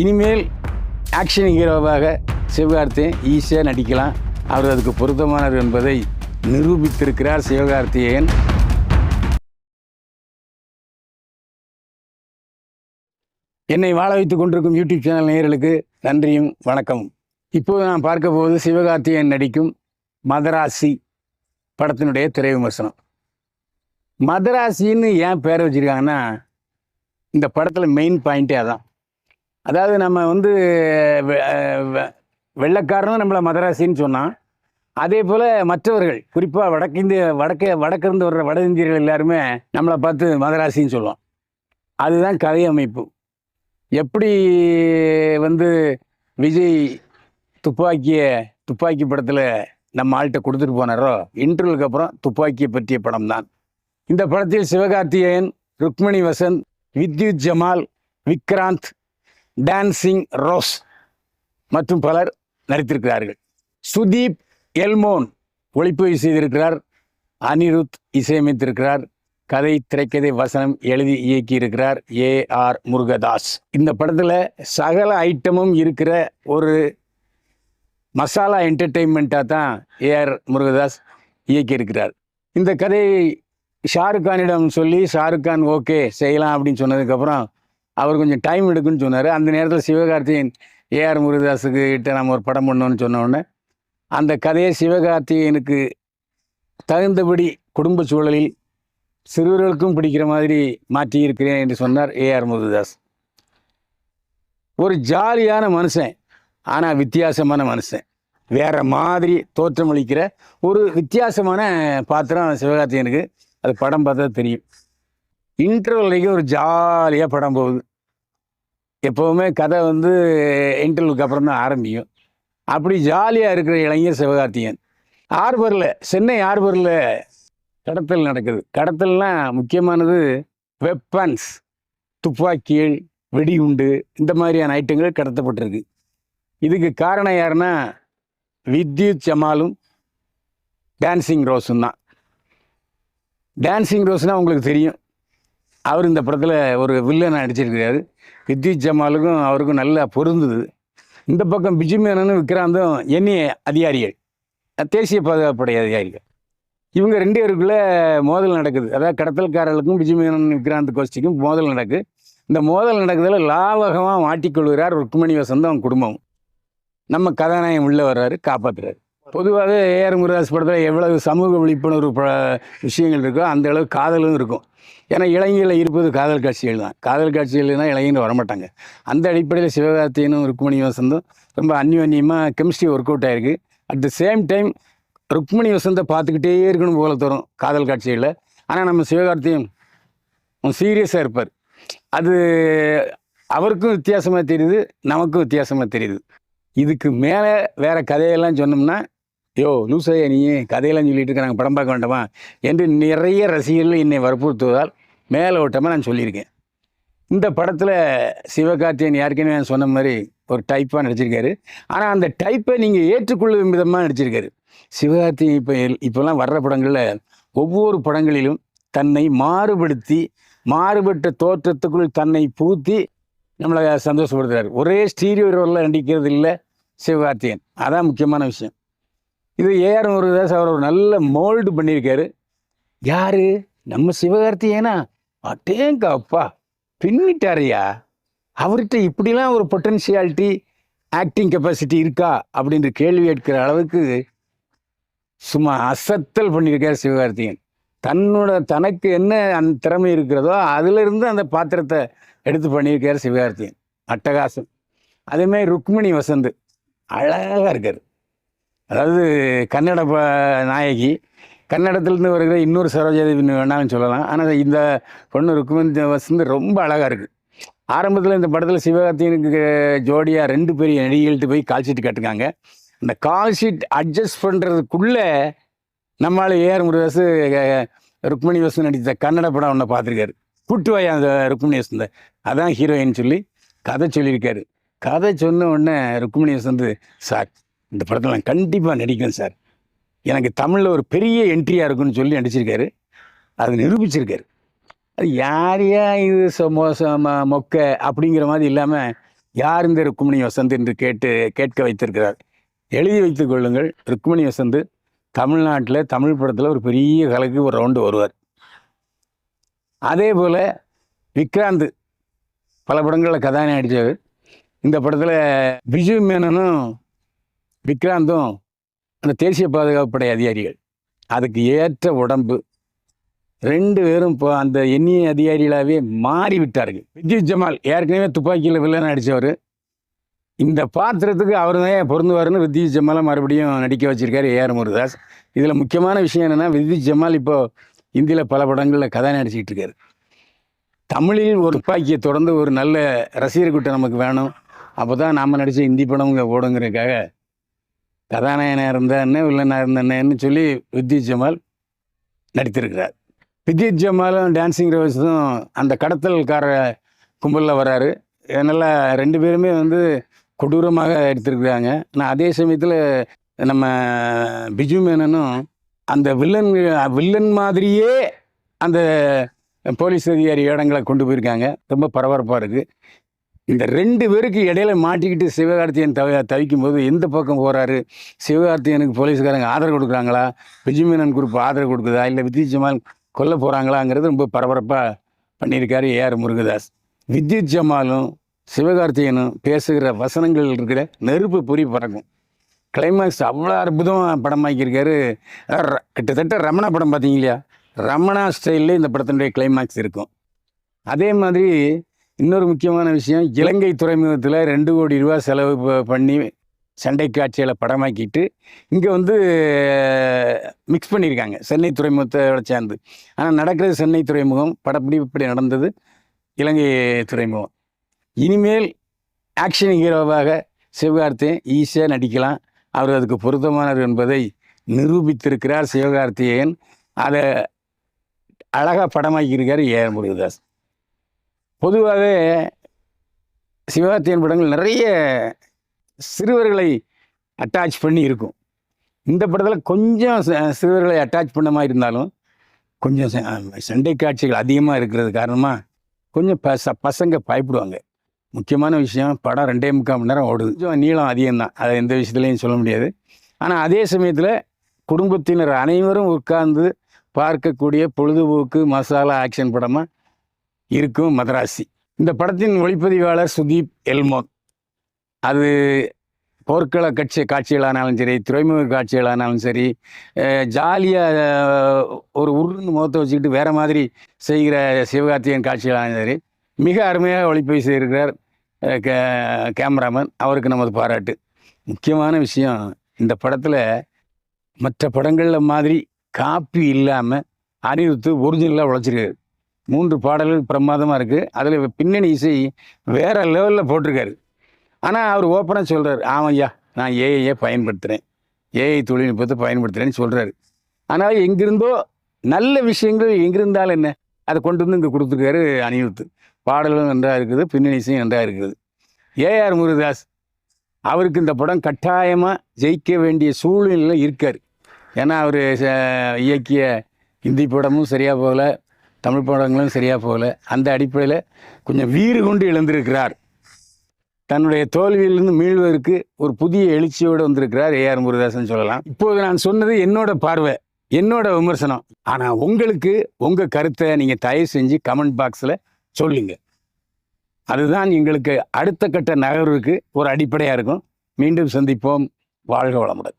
இனிமேல் ஆக்ஷன் ஹீரோவாக சிவகார்த்திகேயன் ஈஸியாக நடிக்கலாம். அவர் அதுக்கு பொருத்தமானவர் என்பதை நிரூபித்திருக்கிறார் சிவகார்த்திகேயன். என்னை வாழ வைத்துக் கொண்டிருக்கும் யூடியூப் சேனல் நேயர்களுக்கு நன்றியும் வணக்கமும் இப்போது நான் பார்க்க போவது சிவகார்த்திகேயன் நடிக்கும் மதராசி படத்தினுடைய திரை விமர்சனம் மதராசின்னு ஏன் பேர் வச்சிருக்காங்கன்னா இந்த படத்தில் மெயின் பாயிண்ட்டே அதான். அதாவது நம்ம வந்து வெ- வெ- வெள்ளைக்காரனும் நம்மளை மதராசின்னு சொன்னான். அதே போல் மற்றவர்கள் குறிப்பாக வடக்கிந்திய வடக்கே வடக்கிருந்து வர்ற வட இந்தியர்கள் எல்லாருமே நம்மளை பார்த்து மதராசின்னு சொல்லுவோம் அதுதான் கதை அமைப்பு. எப்படி வந்து விஜய் துப்பாக்கியை துப்பாக்கி படத்தில் நம்ம ஆள்கிட்ட கொடுத்துட்டு போனாரோ இன்டர்வியூக்கு அப்புறம் துப்பாக்கியை பற்றிய படம் தான். இந்த படத்தில் சிவகார்த்திகேயன் ருக்மணி வசந்த் வித்யுத் ஜமால் விக்ராந்த் டான்சிங் ரோஸ் மற்றும் பலர் நடித்திருக்கிறார்கள். சுதீப் எல்மோன் ஒளிப்பதிவு செய்திருக்கிறார். அனிருத் இசையமைத்திருக்கிறார். கதை திரைக்கதை வசனம் எழுதி இயக்கியிருக்கிறார். ஏ. ஆர். முருகதாஸ். இந்த படத்தில் சகல ஐட்டமும் இருக்கிற ஒரு மசாலா என்டர்டெயின்மெண்ட்டாக தான் ஏஆர் முருகதாஸ் இயக்கியிருக்கிறார். இந்த கதையை ஷாருக்கானிடம் சொல்லி ஷாருக்கான் ஓகே செய்யலாம் அப்படின்னு சொன்னதுக்கப்புறம் அவர் கொஞ்சம் டைம் எடுக்குன்னு சொன்னார். அந்த நேரத்தில் சிவகார்த்திகேயன் ஏஆர் முருகதாஸுக்கு கிட்ட நம்ம ஒரு படம் பண்ணோன்னு சொன்ன உடனே அந்த கதையை சிவகார்த்திகேயனுக்கு தகுந்தபடி குடும்ப சூழலில் சிறுவர்களுக்கும் பிடிக்கிற மாதிரி மாற்றியிருக்கிறேன் என்று சொன்னார் ஏஆர் முருகதாஸ். ஒரு ஜாலியான மனுஷன் ஆனால் வித்தியாசமான மனுஷன். வேற மாதிரி தோற்றமளிக்கிற ஒரு வித்தியாசமான பாத்திரம் சிவகார்த்திகேயனுக்கு அது படம் பார்த்தா தெரியும். இன்டர்வல் வரைக்கும் ஒரு ஜாலியாக படம் போகுது. எப்போவுமே கதை வந்து இன்டர்வலுக்கு அப்புறம் தான் ஆரம்பிக்கும். அப்படி ஜாலியாக இருக்கிற இளைஞர் சிவகார்த்திகேயன். ஆர்பரில் சென்னை ஆர்பரில் கடத்தல் நடக்குது. கடத்தல்னால் முக்கியமானது வெப்பன்ஸ் துப்பாக்கிகள் வெடிகுண்டு இந்த மாதிரியான ஐட்டங்கள் கடத்தப்பட்டிருக்கு. இதுக்கு காரணம் யாருன்னா வித்யுத் ஜமாலும் டான்சிங் ரோஸும் தான். டான்சிங் ரோஸ்னால் உங்களுக்கு தெரியும். அவர் இந்த படத்தில் ஒரு வில்லனை நடிச்சிருக்கிறாரு. வித்யுத் ஜமாலுக்கும் அவருக்கும் நல்லா பொருந்துது. இந்த பக்கம் பிஜி மேனனும் விக்ராந்தும் எண்ணிய அதிகாரிகள். தேசிய பாதுகாப்புடை அதிகாரிகள். இவங்க ரெண்டு பேருக்குள்ளே மோதல் நடக்குது. அதாவது கடத்தல்காரர்களுக்கும் பிஜி மேனன் விக்ராந்த் கோஷ்டிக்கும் மோதல் நடக்குது இந்த மோதல் நடக்குதுல லாவகமாக மாட்டிக்கொள்கிறார் ருக்மணி வசந்தம் அவங்க குடும்பம். நம்ம கதாநாயகம் உள்ளே வர்றாரு காப்பாற்றுறாரு பொதுவாகவே ஏஆர் முருகாஸ் படத்தில் எவ்வளவு சமூக விழிப்புணர்வு ப விஷயங்கள் இருக்கோ அந்த அளவு காதலும் இருக்கும். ஏன்னா இளைஞர்கள் இருப்பது காதல் காட்சிகள் தான். காதல் காட்சிகள்னா இளைஞர்கள் வரமாட்டாங்க. அந்த அடிப்படையில் சிவகார்த்தியனும் ருக்மணி வசந்தும் ரொம்ப அந்யோன்யமாக கெமிஸ்ட்ரி ஒர்க் அவுட் ஆயிருக்கு. At the same time Rukmini வசந்தை பார்த்துக்கிட்டே இருக்கணும் போல தரும் காதல் காட்சிகளில். ஆனால் நம்ம சிவகார்த்தியும் சீரியஸாக இருப்பார். அது அவருக்கும் வித்தியாசமாக தெரியுது நமக்கும் வித்தியாசமாக தெரியுது. இதுக்கு மேலே வேறு கதையெல்லாம் சொன்னோம்னா யோ லூசையா நீ. கதையெல்லாம் சொல்லிட்டு இருக்கிறாங்க நாங்கள் படம் பார்க்க வேண்டாமா? என்று நிறைய ரசிகர்கள் என்னை வற்புறுத்துவதால் மேலே ஓட்டமாக நான் சொல்லியிருக்கேன். இந்த படத்தில் சிவகார்த்தியன் ஏற்கனவே நான் சொன்ன மாதிரி ஒரு டைப்பாக நடிச்சிருக்காரு. ஆனால் அந்த டைப்பை நீங்கள் ஏற்றுக்கொள்ளும் விதமாக நடிச்சிருக்காரு. சிவகார்த்தியன் இப்போ இப்போல்லாம் வர்ற படங்களில் ஒவ்வொரு படங்களிலும் தன்னை மாறுபடுத்தி மாறுபட்ட தோற்றத்துக்குள் தன்னை பூத்தி நம்மளை சந்தோஷப்படுத்துகிறார் ஒரே ஸ்டீரியோ ரோலில் நடிக்கிறது இல்லை சிவகார்த்தியன் அதான் முக்கியமான விஷயம். இது ஏஆர் முருகதாஸ் அவர் ஒரு நல்ல மோல்டு பண்ணியிருக்காரு. யாரு? நம்ம சிவகார்த்திகேனா அட்டேங்க அப்பா பின்னிட்டாரியா அவர்கிட்ட இப்படிலாம் ஒரு பொட்டன்ஷியாலிட்டி ஆக்டிங் கெப்பாசிட்டி இருக்கா? அப்படின்ற கேள்வி எடுக்கிற அளவுக்கு சும்மா அசத்தல் பண்ணியிருக்கார் சிவகார்த்திகேயன். தன்னோட தனக்கு என்ன அந்த திறமை இருக்கிறதோ அதிலிருந்து அந்த பாத்திரத்தை எடுத்து பண்ணியிருக்கார் சிவகார்த்திகேயன். அட்டகாசம். அதேமாதிரி ருக்மிணி வசந்த். அழகாக இருக்கார். அதாவது கன்னட ப நாயகி கன்னடத்துலேருந்து வருகிற இன்னொரு சரோஜாதேவி வேணாலும் சொல்லலாம். ஆனால் இந்த பொண்ணு ருக்மிணி வசந்த் ரொம்ப அழகாக இருக்குது ஆரம்பத்தில் இந்த படத்தில் சிவகார்த்திகனுக்கு ஜோடியாக ரெண்டு பெரிய நடிகைகள்கிட்ட போய் கால் ஷீட் கட்டுக்காங்க அந்த கால் ஷீட் அட்ஜஸ்ட் பண்ணுறதுக்குள்ளே நம்மளால் ஏஆர் முருகாசு ருக்மணி வசந்த் நடித்த கன்னட படம் ஒன்றை பார்த்துருக்காரு கூட்டுவாய் அந்த ருக்மணி வசந்த. அதான் ஹீரோயின் சொல்லி கதை சொல்லியிருக்காரு. கதை சொன்ன உடனே ருக்மணி வசந்த் சார் இந்த படத்தில் நான் கண்டிப்பாக நடிக்கிறேன் சார். எனக்கு தமிழில் ஒரு பெரிய என்ட்ரியாக இருக்குன்னு சொல்லி நடிச்சிருக்காரு. அது நிரூபிச்சிருக்காரு. அது யார் இது மோசம் ம- மொக்க அப்படிங்கிற மாதிரி இல்லாமல் யார் இந்த ருக்குமணி வசந்த் என்று கேட்டு கேட்க வைத்திருக்கிறார். எழுதி வைத்துக் கொள்ளுங்கள். ருக்குமணி வசந்த் தமிழ்நாட்டில் தமிழ் படத்தில் ஒரு பெரிய கலைக்கு ஒரு ரவுண்டு வருவார். அதே போல் விக்ராந்த் பல படங்களில் கதாநாயகன் நடித்தவர் இந்த படத்தில் பிஜு மேனனும் விக்ராந்தும் அந்த தேசிய பாதுகாப்பு படை அதிகாரிகள். அதுக்கு ஏற்ற உடம்பு. ரெண்டு பேரும் இப்போ அந்த எண்ணிய அதிகாரிகளாகவே மாறி விட்டார்கள். வித்யுத் ஜமால் ஏற்கனவே துப்பாக்கியில் வில்லன் அடித்தவர் இந்த பாத்திரத்துக்கு அவர் தான் பொருந்துவாருன்னு வித்யுத் ஜமாலை மறுபடியும் நடிக்க வச்சிருக்காரு ஏஆர் முருதாஸ் இதில் முக்கியமான விஷயம் என்னென்னா வித்யுத் ஜமால் இப்போ இந்தியில் பல படங்களில் கதை நடிச்சிக்கிட்டு இருக்காரு. தமிழில் ஒரு துப்பாக்கியை தொடர்ந்து ஒரு நல்ல ரசிகர் கூட்டம் நமக்கு வேணும். அப்போ தான் நாம் நடித்த இந்தி படம் ஓடுங்கிறதுக்காக கதாநாயகனாக இருந்தானே வில்லனாக இருந்தானேன்னு சொல்லி வித்யுத் ஜமால் நடித்திருக்கிறார். வித்யுத் ஜமாலும் டான்ஸிங் ரவர்ஸும் அந்த கடத்தல்கார கும்பலில் வராரு. அதனால் ரெண்டு பேருமே வந்து கொடூரமாக எடுத்திருக்கிறாங்க. ஆனால் அதே சமயத்தில் நம்ம பிஜு மேனனும் அந்த வில்லன் வில்லன் மாதிரியே அந்த போலீஸ் அதிகாரி இடங்களை கொண்டு போயிருக்காங்க. ரொம்ப பரபரப்பாக இருக்குது இந்த ரெண்டு பேருக்கு இடையில மாட்டிக்கிட்டு சிவகார்த்தியன் தவி தவிக்கும் போது எந்த பக்கம் போகிறாரு சிவகார்த்தியனுக்கு போலீஸ்காரங்க ஆதரவு கொடுக்குறாங்களா? பிஜுமேனன் குரூப் ஆதரவு கொடுக்குதா? இல்லை வித்யுத் ஜமால் கொல்ல போகிறாங்களாங்கிறது ரொம்ப பரபரப்பாக பண்ணியிருக்காரு ஏஆர் முருகதாஸ். வித்யுத் ஜமாலும் சிவகார்த்தியனும் பேசுகிற வசனங்கள் இருக்கிற நெருப்பு பொறி பறக்கும். கிளைமேக்ஸ் அவ்வளோ அற்புதமாக படமாக்கியிருக்காரு. கிட்டத்தட்ட ரமணா படம் பார்த்தீங்க இல்லையா? ரமணா ஸ்டைலில் இந்த படத்தினுடைய கிளைமேக்ஸ் இருக்கும். அதே மாதிரி இன்னொரு முக்கியமான விஷயம் இலங்கை துறைமுகத்தில் ரெண்டு கோடி ரூபா செலவு பண்ணி சண்டை காட்சிகளை படமாக்கிட்டு இங்கே வந்து மிக்ஸ் பண்ணியிருக்காங்க சென்னை துறைமுகத்தோட சேர்ந்து. ஆனால் நடக்கிறது சென்னை துறைமுகம் படப்படி இப்படி நடந்தது இலங்கை துறைமுகம். இனிமேல் ஆக்ஷன் ஹீரோவாக சிவகார்த்தியன் ஈஸியாக நடிக்கலாம். அவர் அதுக்கு பொருத்தமானவர் என்பதை நிரூபித்திருக்கிறார் சிவகார்த்தியன் அதை அழகாக படமாக்கியிருக்கார் ஏ முருகதாஸ். பொதுவாகவே சிவகார்த்தியன் படங்கள் நிறைய சிறுவர்களை அட்டாச் பண்ணி இருக்கும். இந்த படத்தில் கொஞ்சம் ச- சிறுவர்களை அட்டாச் பண்ண மாதிரி இருந்தாலும் கொஞ்சம் ச- சண்டை காட்சிகள் அதிகமாக இருக்கிறது காரணமாக கொஞ்சம் பச பசங்க பயப்படுவாங்க. முக்கியமான விஷயம் படம் ரெண்டே முக்கால் மணி நேரம் ஓடுது. கொஞ்சம் நீளம் அதிகம்தான். அதை எந்த விஷயத்துலையும் சொல்ல முடியாது. ஆனால் அதே சமயத்தில் குடும்பத்தினர் அனைவரும் உட்கார்ந்து பார்க்கக்கூடிய பொழுதுபோக்கு மசாலா ஆக்ஷன் படமாக இருக்கும் மதராசி. இந்த படத்தின் ஒளிப்பதிவாளர் சுதீப் எல்மோத் அது போர்க்கள கட்சி காட்சிகளானாலும் சரி துறைமுக காட்சிகளானாலும் சரி ஜாலியாக ஒரு உருன்னு முகத்தை வச்சுக்கிட்டு வேறு மாதிரி செய்கிற சிவகார்த்திகன் காட்சிகளானாலும் சரி மிக அருமையாக ஒளிப்பதிவு செய்திருக்கிறார் கே கேமராமேன். அவருக்கு நமது பாராட்டு. முக்கியமான விஷயம் இந்த படத்தில் மற்ற படங்களில் மாதிரி காப்பி இல்லாமல் அனிருத்து ஒரிஜினலாக உழைச்சிருக்காரு. மூன்று பாடல்கள் பிரமாதமாக இருக்குது அதில் பின்னணி இசை வேற லெவலில் போட்டிருக்காரு. ஆனால் அவர் ஓப்பனாக சொல்கிறார் ஆமாய்யா நான் ஏஐயை பயன்படுத்துகிறேன் ஏஐ தொழில்நுட்பத்தை பயன்படுத்துகிறேன்னு சொல்கிறாரு ஆனால் எங்கிருந்தோ நல்ல விஷயங்கள் எங்கிருந்தாலும் என்ன? அதை கொண்டு வந்து இங்கே கொடுத்துருக்காரு அனிருத்து பாடலும் நன்றாக இருக்குது பின்னணி இசையும் நன்றாக இருக்குது. ஏஆர் முருகதாஸ் அவருக்கு இந்த படம் கட்டாயமாக ஜெயிக்க வேண்டிய சூழ்நிலையில் இருக்கார். ஏன்னா அவர் இயக்கிய ஹிந்தி படமும் சரியாக போகல. தமிழ் படங்களும் சரியாக போகல. அந்த அடிப்படையில் கொஞ்சம் வீறு கொண்டு எழுந்திருக்கிறார். தன்னுடைய தோல்வியிலிருந்து மீள்வதற்கு ஒரு புதிய எழுச்சியோடு வந்திருக்கிறார் ஏஆர் முருகதாசன் சொல்லலாம். இப்போது நான் சொன்னது என்னோட பார்வை என்னோட விமர்சனம். ஆனால் உங்களுக்கு உங்கள் கருத்தை நீங்கள் தயவு செஞ்சு கமெண்ட் பாக்ஸில் சொல்லுங்க. அதுதான் எங்களுக்கு அடுத்த கட்ட நகர்வுக்கு ஒரு அடிப்படையாக இருக்கும். மீண்டும் சந்திப்போம். வாழ்க வளமுடன்.